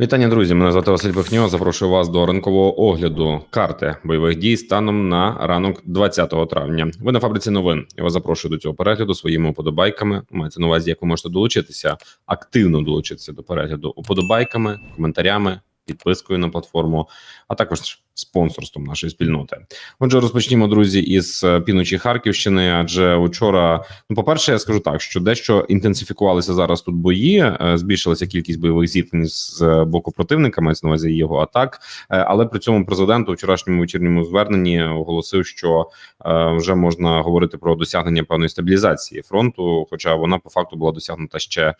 Вітання, друзі. Мене звати Василь Пихньо. Запрошую вас до ранкового огляду карти бойових дій станом на ранок 20 травня. Ви на фабриці новин. Я вас запрошую до цього перегляду своїми уподобайками. Мається на увазі, як ви можете долучитися, активно долучитися до перегляду уподобайками, коментарями, підпискою на платформу, а також спонсорством нашої спільноти. Отже, розпочнімо, друзі, із е, півночі Харківщини. Адже учора, ну, по перше, я скажу так, що дещо інтенсифікувалися зараз тут бої, е, збільшилася кількість бойових зіткнень з е, боку противника, мається на увазі його атак. Але при цьому президент у вчорашньому вечірньому зверненні оголосив, що вже можна говорити про досягнення певної стабілізації фронту, хоча вона по факту була досягнута ще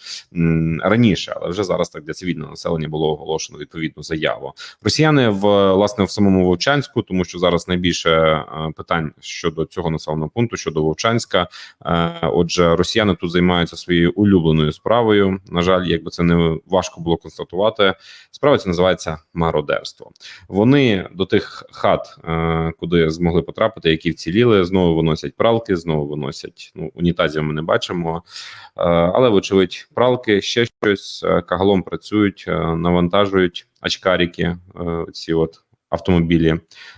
раніше, але вже зараз так для цивільного населення було оголошено відповідну заяву. Росіяни в власне в самому Вовчанську, тому що зараз найбільше е, питань щодо цього населеного пункту щодо Вовчанська. Е, Отже, росіяни тут займаються своєю улюбленою справою. На жаль, якби це не важко було констатувати. Справа ця називається мародерство. Вони до тих хат, е, куди змогли потрапити, які вціліли, знову виносять пралки, знову виносять ну унітазів. Ми не бачимо, але вочевидь, пралки ще щось кагалом працюють, навантажують очкарики, ці от автомобілі.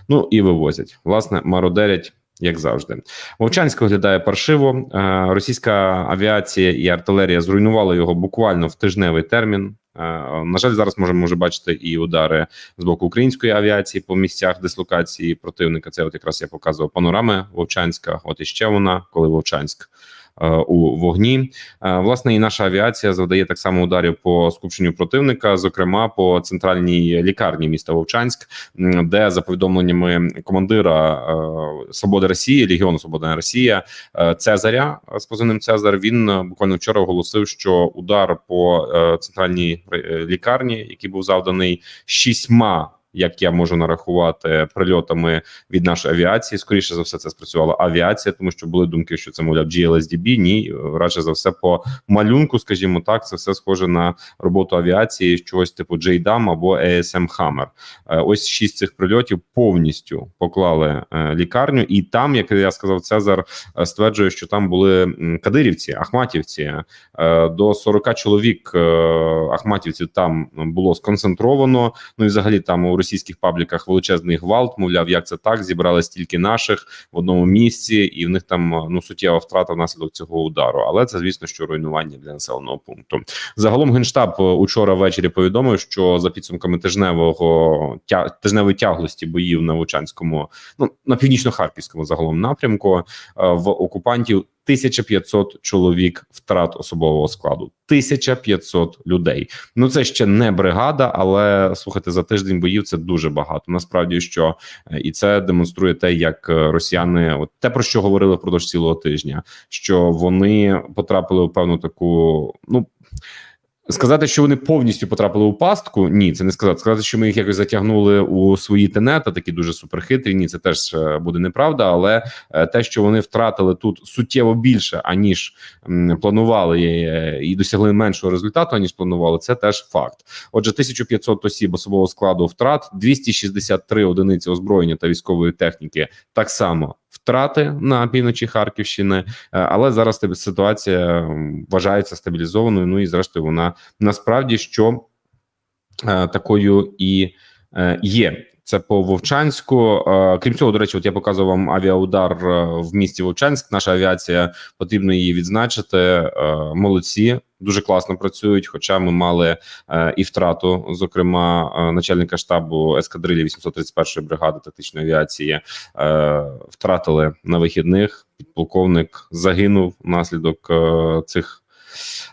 Ну і вивозять. Власне, мародерять. Як завжди, Вовчанськ виглядає паршиво. Е, Російська авіація і артилерія зруйнували його буквально в тижневий термін. Е, На жаль, зараз можемо вже бачити і удари з боку української авіації по місцях дислокації противника. Це от якраз я показував панорами Вовчанська. От іще вона, коли Вовчанськ у вогні. Е, Власне, і наша авіація завдає так само ударів по скупченню противника, зокрема по центральній лікарні міста Вовчанськ, де за повідомленнями командира е, Свободи Росії, Легіону Свобода Росія е, Цезаря е, з позивним Цезар. Він е, буквально вчора оголосив, що удар по е, центральній е, лікарні, який був завданий шістьма. Як я можу нарахувати прильотами від нашої авіації, скоріше за все, це спрацювала авіація, тому що були думки, що це мовляв GLSDB, Ні, радше за все, по малюнку, скажімо так, це все схоже на роботу авіації, чогось типу JDAM або ASM Hammer. Е, Ось шість цих прильотів повністю поклали е, лікарню, і там, як я сказав, Цезар е, стверджує, що там були кадирівці, ахматівці. До 40 чоловік ахматівців там було сконцентровано. Ну і взагалі там у російських пабліках величезний гвалт. Мовляв, як це так? Зібрали стільки наших в одному місці, і в них там е, ну суттєва втрата внаслідок цього удару. Але це звісно, що руйнування для населеного пункту. Загалом генштаб е, учора ввечері повідомив, що за підсумками тижневого тижневої тяглості боїв на Вовчанському, ну на північно-харківському загалом напрямку е, в окупантів 1500 чоловік втрат особового складу. 1500 людей. Ну це ще не бригада, але слухайте, за тиждень боїв це дуже багато. Насправді що е, і це демонструє те, як е, росіяни, от те про що говорили впродовж цілого тижня, що вони потрапили у певну таку, ну. Сказати, що вони повністю потрапили у пастку, ні, це не сказати. Сказати, що ми їх якось затягнули у свої тенета, такі дуже суперхитрі. Ні, це теж е, буде неправда. Але е, те, що вони втратили тут суттєво більше, аніж планували е, і досягли меншого результату, аніж планували, це теж факт. Отже, 1500 осіб особового складу втрат, 263 одиниці озброєння та військової техніки так само. Втрати на півночі Харківщини, Е, але зараз ситуація вважається стабілізованою. Ну і зрештою, вона насправді що е, такою і е, є. Це по Вовчанську. Е, Крім цього, до речі, от я показував вам авіаудар е, в місті Вовчанськ. Наша авіація потрібно її відзначити. Е, Молодці. Дуже класно працюють, хоча ми мали і втрату, зокрема, начальника штабу ескадрилі 831-ї бригади тактичної авіації втратили на вихідних. Підполковник загинув внаслідок цих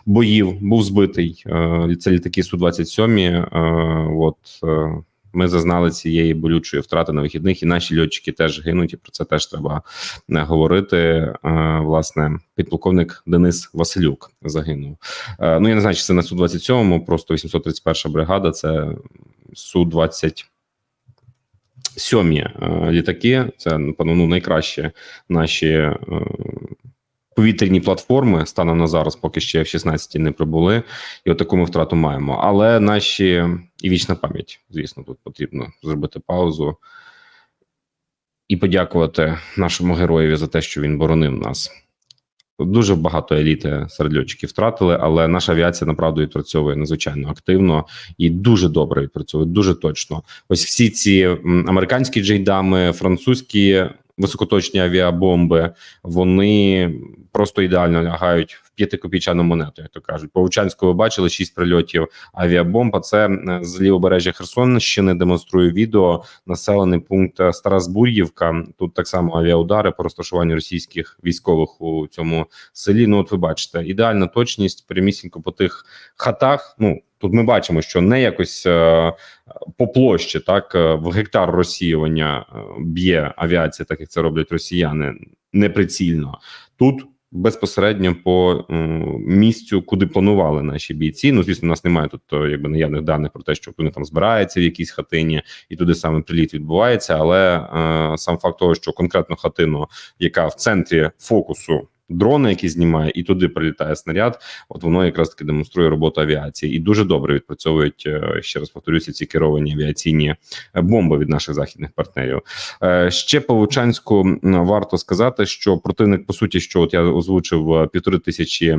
боїв. Був збитий. Це літаки су 27 е, От ми зазнали цієї болючої втрати на вихідних, і наші льотчики теж гинуть. І про це теж треба е, говорити. Е, Власне, підполковник Денис Василюк загинув. Е, Ну я не знаю, чи це на су 27 просто 831 бригада. Це су 20 Сьомі літаки, це напевно ну, найкращі наші повітряні платформи станом на зараз, поки ще в 16 не прибули, і от таку ми втрату маємо. Але наші і вічна пам'ять, звісно, тут потрібно зробити паузу і подякувати нашому героєві за те, що він боронив нас. Дуже багато еліти серед льотчиків втратили, але наша авіація направду відпрацьовує надзвичайно активно і дуже добре відпрацьовує, дуже точно. Ось всі ці американські джейдами, французькі високоточні авіабомби, вони просто ідеально лягають в п'ятикопійчану монету, як то кажуть. По Учанську ви бачили шість прильотів авіабомб. А це е, з лівобережжя Херсонщини демонструю відео. Населений пункт Старасбур'ївка. Тут так само авіаудари по розташуванню російських військових у цьому селі. Ну, от ви бачите, ідеальна точність прямісінько по тих хатах. Ну тут ми бачимо, що не якось е, по площі, так е, в гектар розсіювання е, б'є авіація, так як це роблять росіяни, неприцільно тут. Безпосередньо по місцю, куди планували наші бійці. Ну, звісно, у нас немає тут е, якби наявних даних про те, що вони там збираються в якійсь хатині, і туди саме приліт відбувається. Але е, сам факт того, що конкретну хатину, яка в центрі фокусу дрона, які знімає, і туди прилітає снаряд. От воно якраз таки демонструє роботу авіації, і дуже добре відпрацьовують е, ще раз повторюся ці керовані авіаційні е, бомби від наших західних партнерів. Е, Ще по вучанську варто сказати, що противник, по суті, що от я озвучив півтори тисячі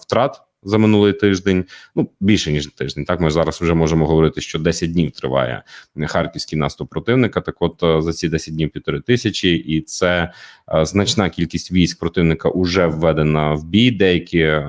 втрат. За минулий тиждень, ну більше ніж тиждень. Так ми зараз вже можемо говорити, що 10 днів триває харківський наступ противника. Так, от е, за ці 10 днів півтори тисячі, і це е, значна кількість військ противника вже введена в бій. Деякі е,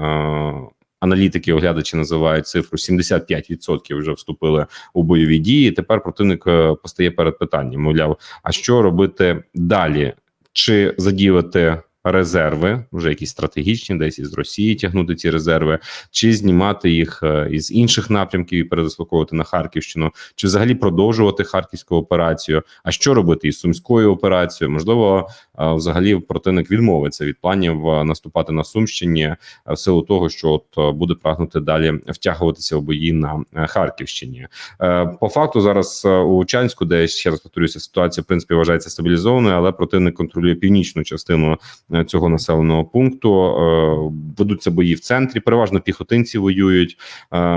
аналітики, оглядачі називають цифру 75% вже вступили у бойові дії. Тепер противник постає перед питанням: мовляв, а що робити далі? Чи задіяти резерви, вже якісь стратегічні, десь із Росії тягнути ці резерви, чи знімати їх е, із інших напрямків і передислоковувати на Харківщину, чи взагалі продовжувати харківську операцію? А що робити із сумською операцією? Можливо, взагалі противник відмовиться від планів е, наступати на Сумщині е, в силу того, що от е, буде прагнути далі втягуватися в бої на Харківщині. По факту зараз у Учанську, де ще раз повторюся, ситуація в принципі вважається стабілізованою, але противник контролює північну частину цього населеного пункту. Ведуться бої в центрі. Переважно піхотинці воюють.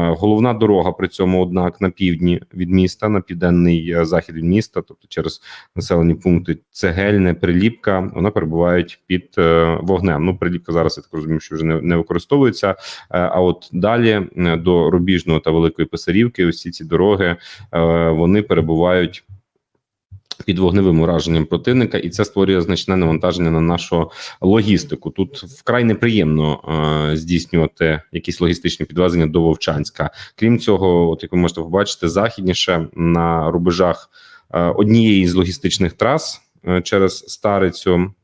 Головна дорога при цьому, однак, на півдні від міста, на південний захід від міста, тобто через населені пункти Цегельне, Приліпка, вона перебувають під е, вогнем. Ну, Приліпка зараз я так розумію, що вже не, не використовується. Е, А от далі е, до Рубіжного та Великої Писарівки, усі ці дороги вони перебувають. Під вогневим ураженням противника, і це створює значне навантаження на нашу логістику. Тут вкрай неприємно е, здійснювати якісь логістичні підвезення до Вовчанська. Крім цього, от як ви можете побачити, західніше на рубежах е, однієї з логістичних трас через Старицю.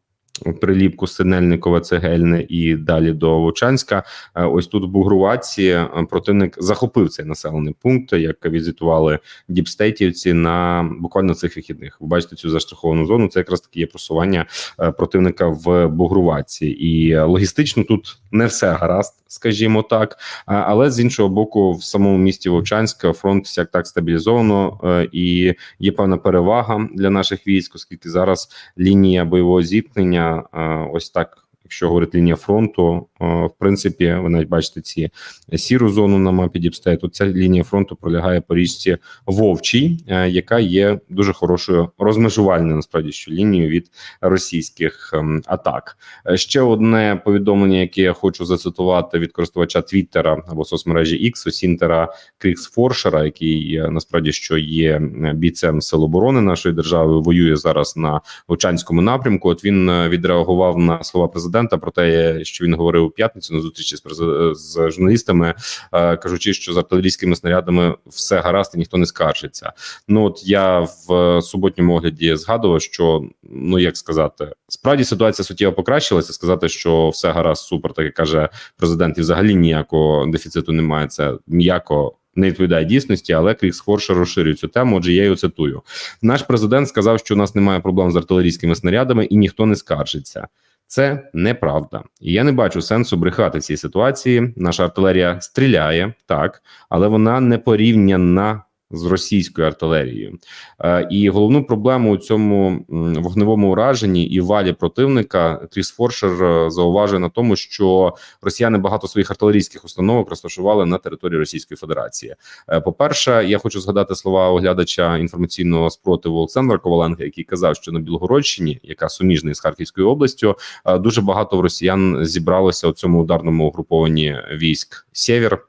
Приліпку Синельникове, Цегельне і далі до Вовчанська. Е, Ось тут в Бугруватці е, противник захопив цей населений пункт, як візитували діпстейтівці на буквально цих вихідних. Ви бачите цю заштраховану зону. Це якраз таки є просування е, противника в Бугруватці, і логістично тут не все гаразд, скажімо так. Але з іншого боку, в самому місті Вовчанська фронт всяк так стабілізовано і є певна перевага для наших військ, оскільки зараз лінія бойового зіткнення е, ось так. Якщо говорити лінія фронту, в принципі, ви навіть бачите ці сіру зону на мапі Діпстейту. Ця лінія фронту пролягає по річці Вовчій, е, яка є дуже хорошою розмежувальною насправді що лінією від російських ем, атак. Е, Ще одне повідомлення, яке я хочу зацитувати від користувача Твіттера або соцмережі X, Осінтера Крікс Форшера, який е, насправді що є е, бійцем Сил оборони нашої держави, воює зараз на Вовчанському напрямку. От він е, відреагував на слова президента про те, що він говорив п'ятницю на зустрічі з презид- з журналістами, е, кажучи, що з артилерійськими снарядами все гаразд і ніхто не скаржиться. Ну от я в е, суботньому огляді згадував, що ну як сказати, справді ситуація суттєво покращилася. Сказати, що все гаразд, супер, так як каже президент, і взагалі ніякого дефіциту немає. Це м'яко. Не відповідає дійсності, але Крікс Хорше розширює цю тему. Отже, я його цитую. Наш президент сказав, що у нас немає проблем з артилерійськими снарядами і ніхто не скаржиться. Це неправда, і я не бачу сенсу брехати в цій ситуації. Наша артилерія стріляє так, але вона не порівняна з російською артилерією. Е, І головну проблему у цьому вогневому ураженні і валі противника Тріс Форшер е, зауважує на тому, що росіяни багато своїх артилерійських установок розташували на території Російської Федерації. Е, По-перше, я хочу згадати слова оглядача інформаційного спротиву Олександра Коваленка, який казав, що на Білгородщині, яка суміжна із Харківською областю, дуже багато росіян зібралося у цьому ударному угрупованні військ Сєвєр.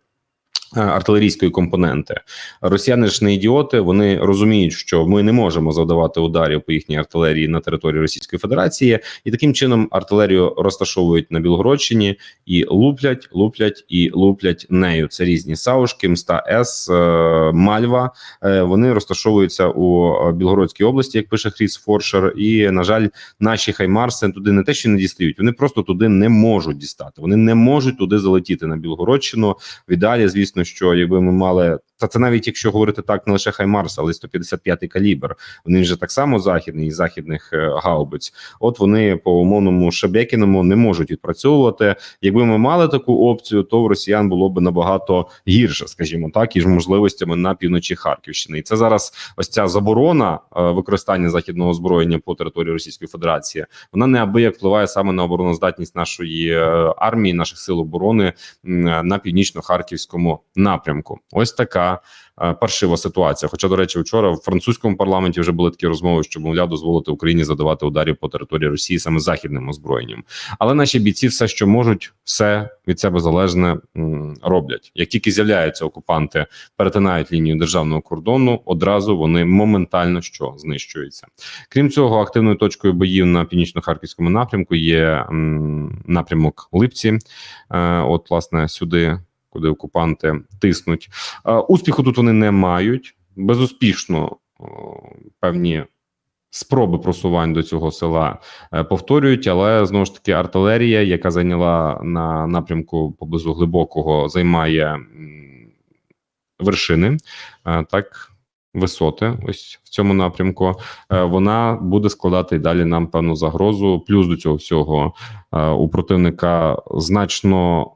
Е, Артилерійської компоненти росіяни ж не ідіоти. Вони розуміють, що ми не можемо завдавати ударів по їхній артилерії на території Російської Федерації, і таким чином артилерію розташовують на Білгородщині і луплять, луплять і луплять нею. Це різні саушки, мста С, е, Мальва. Е, Вони розташовуються у Білгородській області, як пише Хріс Форшер. І на жаль, наші хаймарси туди не те, що не дістають, вони просто туди не можуть дістати. Вони не можуть туди залетіти на Білгородщину. В ідеалі, звісно, що якби ми мали. Та це навіть якщо говорити так, не лише Хаймарс, але й 155-й калібр. Вони вже так само західний із західних е, гаубиць. От вони по умовному Шебекіному не можуть відпрацьовувати. Якби ми мали таку опцію, то в росіян було б набагато гірше, скажімо так, із можливостями на півночі Харківщини. І це зараз ось ця заборона е, використання західного озброєння по території Російської Федерації. Вона неабияк впливає саме на обороноздатність нашої е, армії, наших сил оборони на північно-харківському напрямку. Ось така е, паршива ситуація. Хоча, до речі, вчора в французькому парламенті вже були такі розмови, що мовляв дозволити Україні задавати ударів по території Росії саме західним озброєнням. Але наші бійці все, що можуть, все від себе залежне роблять. Як тільки з'являються окупанти, перетинають лінію державного кордону, одразу вони моментально що знищуються. Крім цього, активною точкою боїв на північно-харківському напрямку є напрямок Липці. Е, от, власне, сюди, куди окупанти тиснуть. Е, успіху тут вони не мають. Безуспішно певні. Спроби просувань до цього села е, повторюють, але знову ж таки артилерія, яка зайняла на напрямку поблизу глибокого, займає вершини, е, так висоти. Ось в цьому напрямку. Вона буде складати і далі нам певну загрозу. Плюс до цього всього у противника значно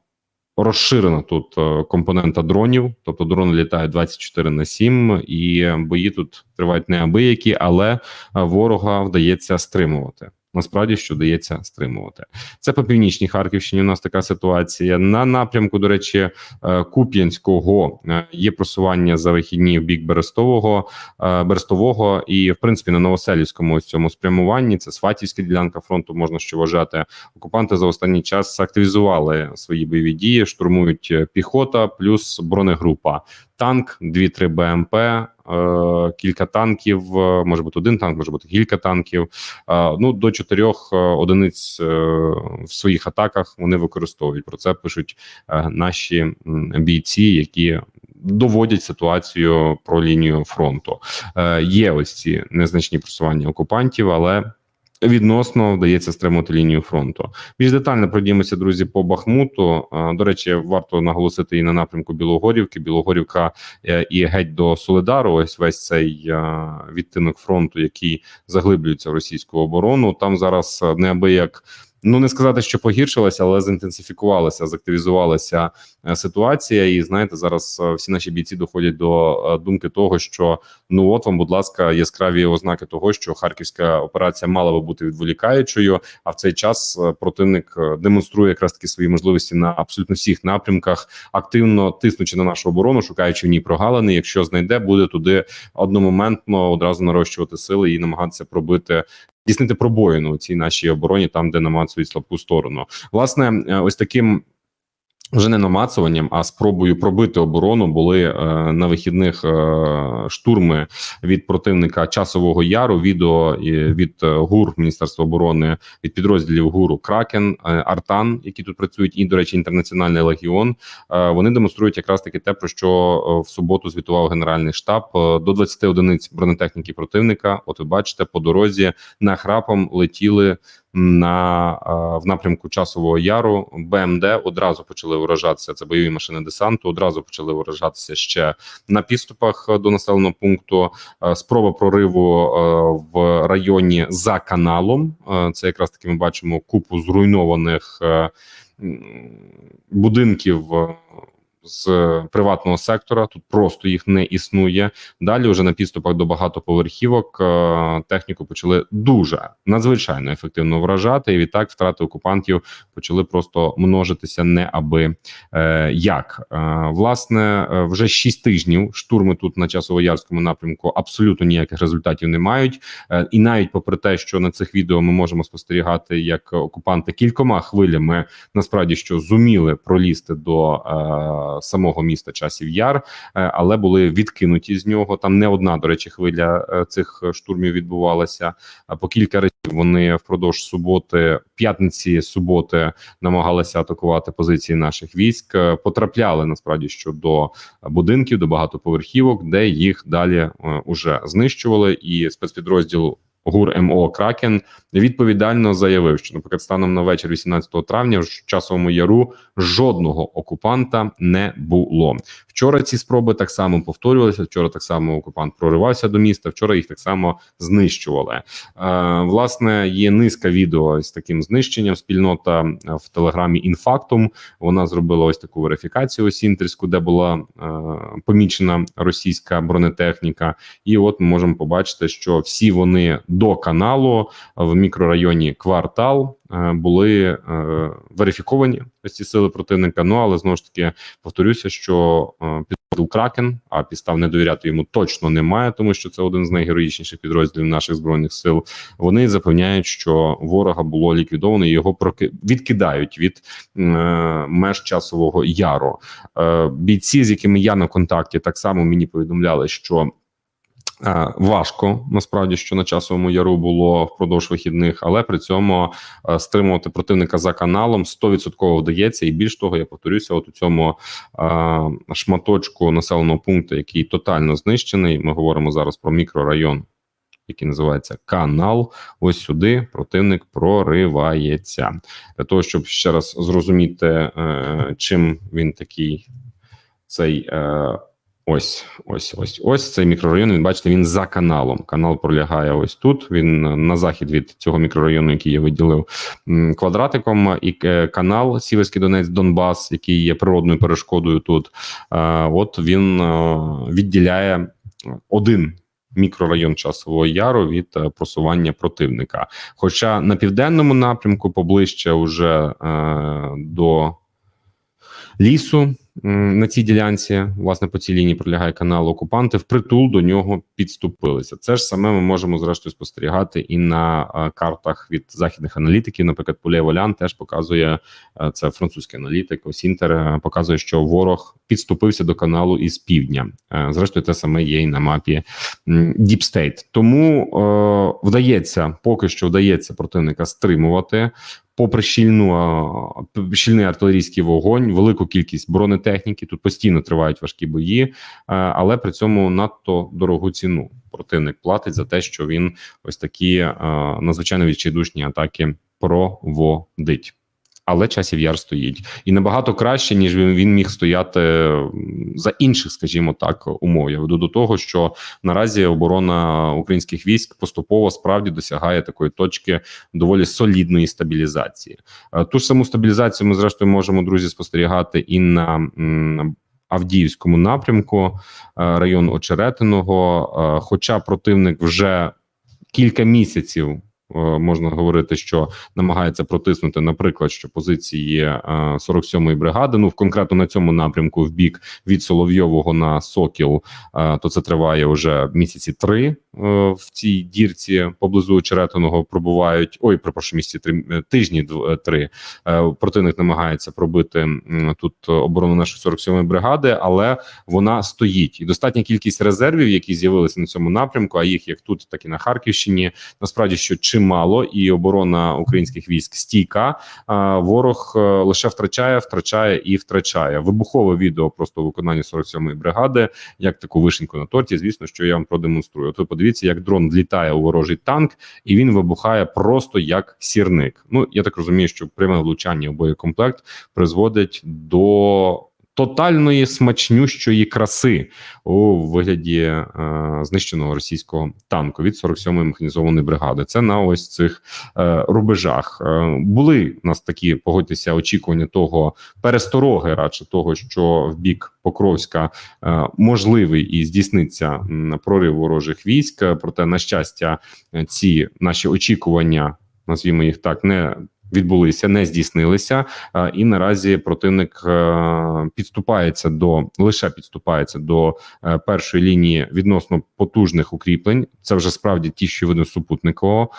розширена тут е, компонента дронів, тобто дрони літають 24 на 7, і бої тут тривають неабиякі, але е, ворога вдається стримувати. Насправді, що вдається стримувати. Це по північній Харківщині. У нас така ситуація. На напрямку, до речі, е, Куп'янського е, є просування за вихідні в бік Берестового, е, Берестового, і в принципі на Новоселівському цьому спрямуванні це Сватівська ділянка фронту. Можна що вважати. Окупанти за останній час активізували свої бойові дії, штурмують піхота плюс бронегрупа. Танк, 2-3 БМП, кілька танків, е, може бути один танк, може бути кілька танків. Е, ну до чотирьох е, одиниць е, в своїх атаках вони використовують. Про це пишуть е, наші бійці, які доводять ситуацію про лінію фронту. Е, є ось ці незначні просування окупантів, але. Відносно вдається стримувати лінію фронту. Більш детально пройдімося, друзі, по Бахмуту. До речі, варто наголосити і на напрямку Білогорівки. Білогорівка е, і геть до Солидару. Ось весь цей е, відтинок фронту, який заглиблюється в російську оборону. Там зараз е, неабияк. Ну не сказати, що погіршилася, але зінтенсифікувалася, закtivізувалася е, ситуація. І знаєте, зараз е, всі наші бійці доходять до е, думки того, що ну от вам, будь ласка, яскраві ознаки того, що харківська операція мала би бути відволікаючою. А в цей час противник демонструє якраз таки свої можливості на абсолютно всіх напрямках, активно тиснучи на нашу оборону, шукаючи в ній прогалини. Якщо знайде, буде туди одномоментно одразу нарощувати сили і намагатися пробити. Дійснити пробоїну у цій нашій обороні, там де намацують слабку сторону. Власне, е, ось таким вже не намацуванням, а спробою пробити оборону були е, на вихідних е, штурми від противника часового яру. Відео від е, ГУР Міністерства оборони від підрозділів ГУРу Кракен, е, Артан, які тут працюють, і до речі, інтернаціональний легіон. Е, вони демонструють якраз таки те, про що е, в суботу звітував генеральний штаб. До 20 одиниць бронетехніки противника. От ви бачите, по дорозі нахрапом летіли на в напрямку часового яру. БМД одразу почали вражатися. Це бойові машини десанту. Одразу почали вражатися ще на підступах до населеного пункту. Спроба прориву в районі за каналом. Це якраз таки ми бачимо купу зруйнованих е, будинків. Е, з приватного сектора. Тут просто їх не існує. Далі, вже на підступах до багатоповерхівок, е, техніку почали дуже надзвичайно ефективно вражати. І відтак втрати окупантів почали просто множитися не аби е, як. Е, власне, е, вже 6 тижнів штурми тут на часово-ярському напрямку абсолютно ніяких результатів не мають. Е, і навіть попри те, що на цих відео ми можемо спостерігати, як окупанти кількома хвилями насправді що зуміли пролізти до е, самого міста часів яр, е, але були відкинуті з нього. Там не одна, до речі, хвиля е, цих штурмів відбувалася. По кілька разів вони впродовж суботи, п'ятниці, суботи намагалися атакувати позиції наших військ. Е, Потрапляли насправді що до будинків, до багатоповерхівок, де їх далі уже знищували, і спецпідрозділ. ГУР МО Кракен відповідально заявив, що, наприклад, станом на вечір 18 травня в часовому яру жодного окупанта не було. Вчора ці спроби так само повторювалися. Вчора так само окупант проривався до міста. Вчора їх так само знищували. Е, власне, є низка відео з таким знищенням. Спільнота в телеграмі інфактум вона зробила ось таку верифікацію осінтерську, де була е, помічена російська бронетехніка. І от ми можемо побачити, що всі вони до каналу в мікрорайоні Квартал е, були е, верифіковані ось ці сили противника. Ну але знову ж таки повторюся, що е, підрозділ Кракен, а підстав не довіряти йому точно немає, тому що це один з найгероїчніших підрозділів наших збройних сил. Вони запевняють, що ворога було ліквідовано і його відкидають від меж часового яру. Бійці, з якими я на контакті, так само мені повідомляли, що. Е, Важко насправді, що на часовому яру було впродовж вихідних, але при цьому е, стримувати противника за каналом 100% вдається. І більш того, я повторюся, от у цьому е, шматочку населеного пункту, який тотально знищений. Ми говоримо зараз про мікрорайон, який називається Канал. Ось сюди противник проривається для того, щоб ще раз зрозуміти, чим він такий цей. Е, Ось, ось, ось, ось цей мікрорайон. Він бачите, він за каналом. Канал пролягає ось тут. Він на захід від цього мікрорайону, який я виділив квадратиком. І е, канал Сіверський Донець Донбас, який є природною перешкодою тут. Е, от він е, відділяє один. Мікрорайон часового яру від е, просування противника. Хоча на південному напрямку, поближче уже е, до лісу, на цій ділянці, власне, по цій лінії пролягає канал окупанти, впритул до нього підступилися. Це ж саме ми можемо зрештою спостерігати і на е, картах від західних аналітиків. Наприклад, Полє Волян теж показує е, це французький аналітик. Осінтер е, показує, що ворог підступився до каналу із півдня. Зрештою, те саме є і на мапі Deep State. Тому е, вдається, поки що вдається противника стримувати. Попри щільну щільний артилерійський вогонь, велику кількість бронетехніки, тут постійно тривають важкі бої, е, але при цьому надто дорогу ціну противник платить за те, що він ось такі е, надзвичайно відчайдушні атаки проводить. Але часів яр стоїть і набагато краще, ніж він, міг стояти за інших, скажімо так, умов. Я веду до того, що наразі оборона українських військ поступово справді досягає такої точки доволі солідної стабілізації. Е, Ту ж саму стабілізацію ми зрештою можемо друзі спостерігати і на Авдіївському напрямку, е, район Очеретиного. Е, Хоча противник вже кілька місяців. Е, Можна говорити, що намагається протиснути, наприклад, що позиції е, 47-ї бригади. Ну в конкретно на цьому напрямку, в бік від Соловйового на Сокіл, е, то це триває вже місяці три е, в цій дірці поблизу Очеретиного пробувають. Ой, перепрошую, місяці три е, тижні е, три. Е, Противник намагається пробити тут оборону нашої 47-ї бригади, але вона стоїть. І достатня кількість резервів, які з'явилися на цьому напрямку, а їх як тут, так і на Харківщині. Насправді, що чимало, і оборона українських військ стійка. А ворог е, лише втрачає, втрачає і втрачає. Вибухове відео просто у виконанні 47-ї бригади, як таку вишеньку на торті. Звісно, що я вам продемонструю. От ви подивіться, як дрон влітає у ворожий танк, і він вибухає просто як сірник. Ну я так розумію, що пряме влучання у боєкомплект призводить до тотальної смачнющої краси у вигляді е, знищеного російського танку від 47-ї механізованої бригади. Це на ось цих е, рубежах. Е, були у нас такі, погодьтеся, очікування того перестороги, радше того, що в бік Покровська е, можливий і здійсниться прорив ворожих військ. Проте, на щастя, ці наші очікування, назвімо їх так, не відбулися, не здійснилися. Е, І наразі противник е, підступається до лише підступається до е, першої лінії відносно потужних укріплень. Це вже справді ті, що видно супутникового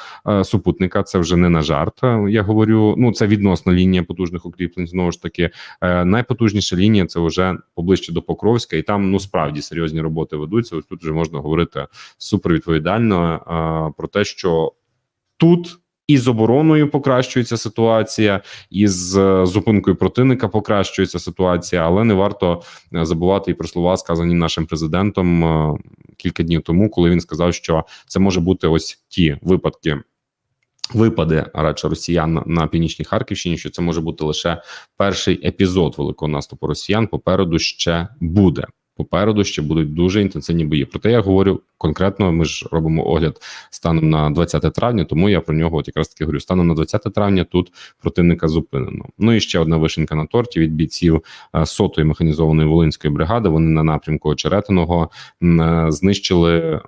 супутника. Це вже не на жарт. Я говорю. Ну це відносно лінія потужних укріплень. Знову ж таки, найпотужніша лінія це вже поближче до Покровська, і там ну справді серйозні роботи ведуться. Ось тут вже можна говорити супервідповідально про те, що тут. І з обороною покращується ситуація, і з е, зупинкою противника покращується ситуація, але не варто е, забувати і про слова, сказані нашим президентом е, кілька днів тому, коли він сказав, що це може бути ось ті випадки. Випади радше росіян на північній Харківщині, що це може бути лише перший епізод великого наступу росіян. Попереду ще буде. Попереду ще будуть дуже інтенсивні бої. Проте я говорю конкретно. Ми ж робимо огляд станом на 20 травня, тому я про нього от якраз таки говорю. Станом на 20 травня тут противника зупинено. Ну і ще одна вишенька на торті від бійців е, сотої механізованої волинської бригади. Вони на напрямку Очеретиного е, знищили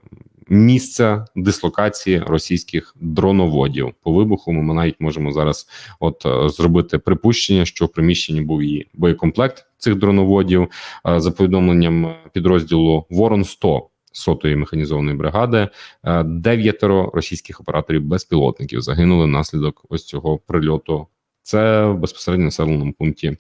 місце дислокації російських дроноводів. По вибуху ми навіть можемо зараз от е, зробити припущення, що в приміщенні був і боєкомплект цих дроноводів. Е, За повідомленням підрозділу Ворон 100 сотої механізованої бригади, е, дев'ятеро російських операторів безпілотників загинули внаслідок ось цього прильоту. Це в безпосередньо населеному пункті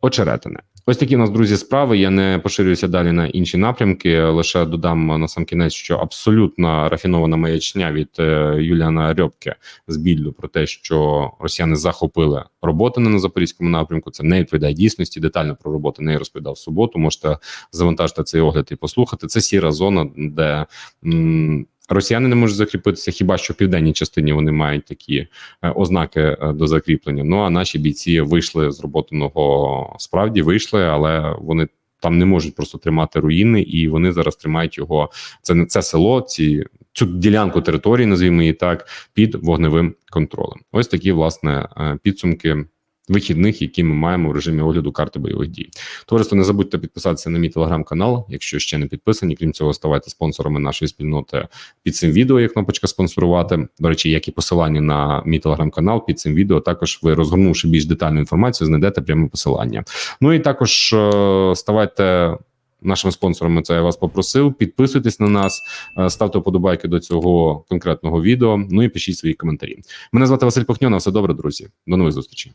Очеретине. Ось такі у нас друзі справи. Я не поширююся далі на інші напрямки. Лише додам на сам кінець, що абсолютно рафінована маячня від е, Юліана Рьобке з Більду про те, що росіяни захопили роботи на запорізькому напрямку. Це не відповідає дійсності. Детально про роботи не розповідав в суботу. Можете завантажити цей огляд і послухати. Це сіра зона, де м, росіяни не можуть закріпитися. Хіба що в південній частині вони мають такі е, ознаки е, до закріплення. Ну а наші бійці вийшли з роботаного справді вийшли, але вони. Там не можуть просто тримати руїни, і вони зараз тримають його. Це не це село, ці цю ділянку території, назвімо її так, під вогневим контролем. Ось такі власне е, підсумки вихідних, які ми маємо в режимі огляду карти бойових дій. Товариство, не забудьте підписатися на мій телеграм-канал, якщо ще не підписані. Крім цього, ставайте спонсорами нашої спільноти під цим відео. Є кнопочка спонсорувати. До речі, як і посилання на мій телеграм-канал під цим відео. Також ви розгорнувши більш детальну інформацію, знайдете пряме посилання. Ну і також е, ставайте. Нашими спонсорами це я вас попросив. Підписуйтесь на нас, е, ставте вподобайки до цього конкретного відео. Ну і пишіть свої коментарі. Мене звати Василь Похньо. На все добре, друзі. До нових зустрічей.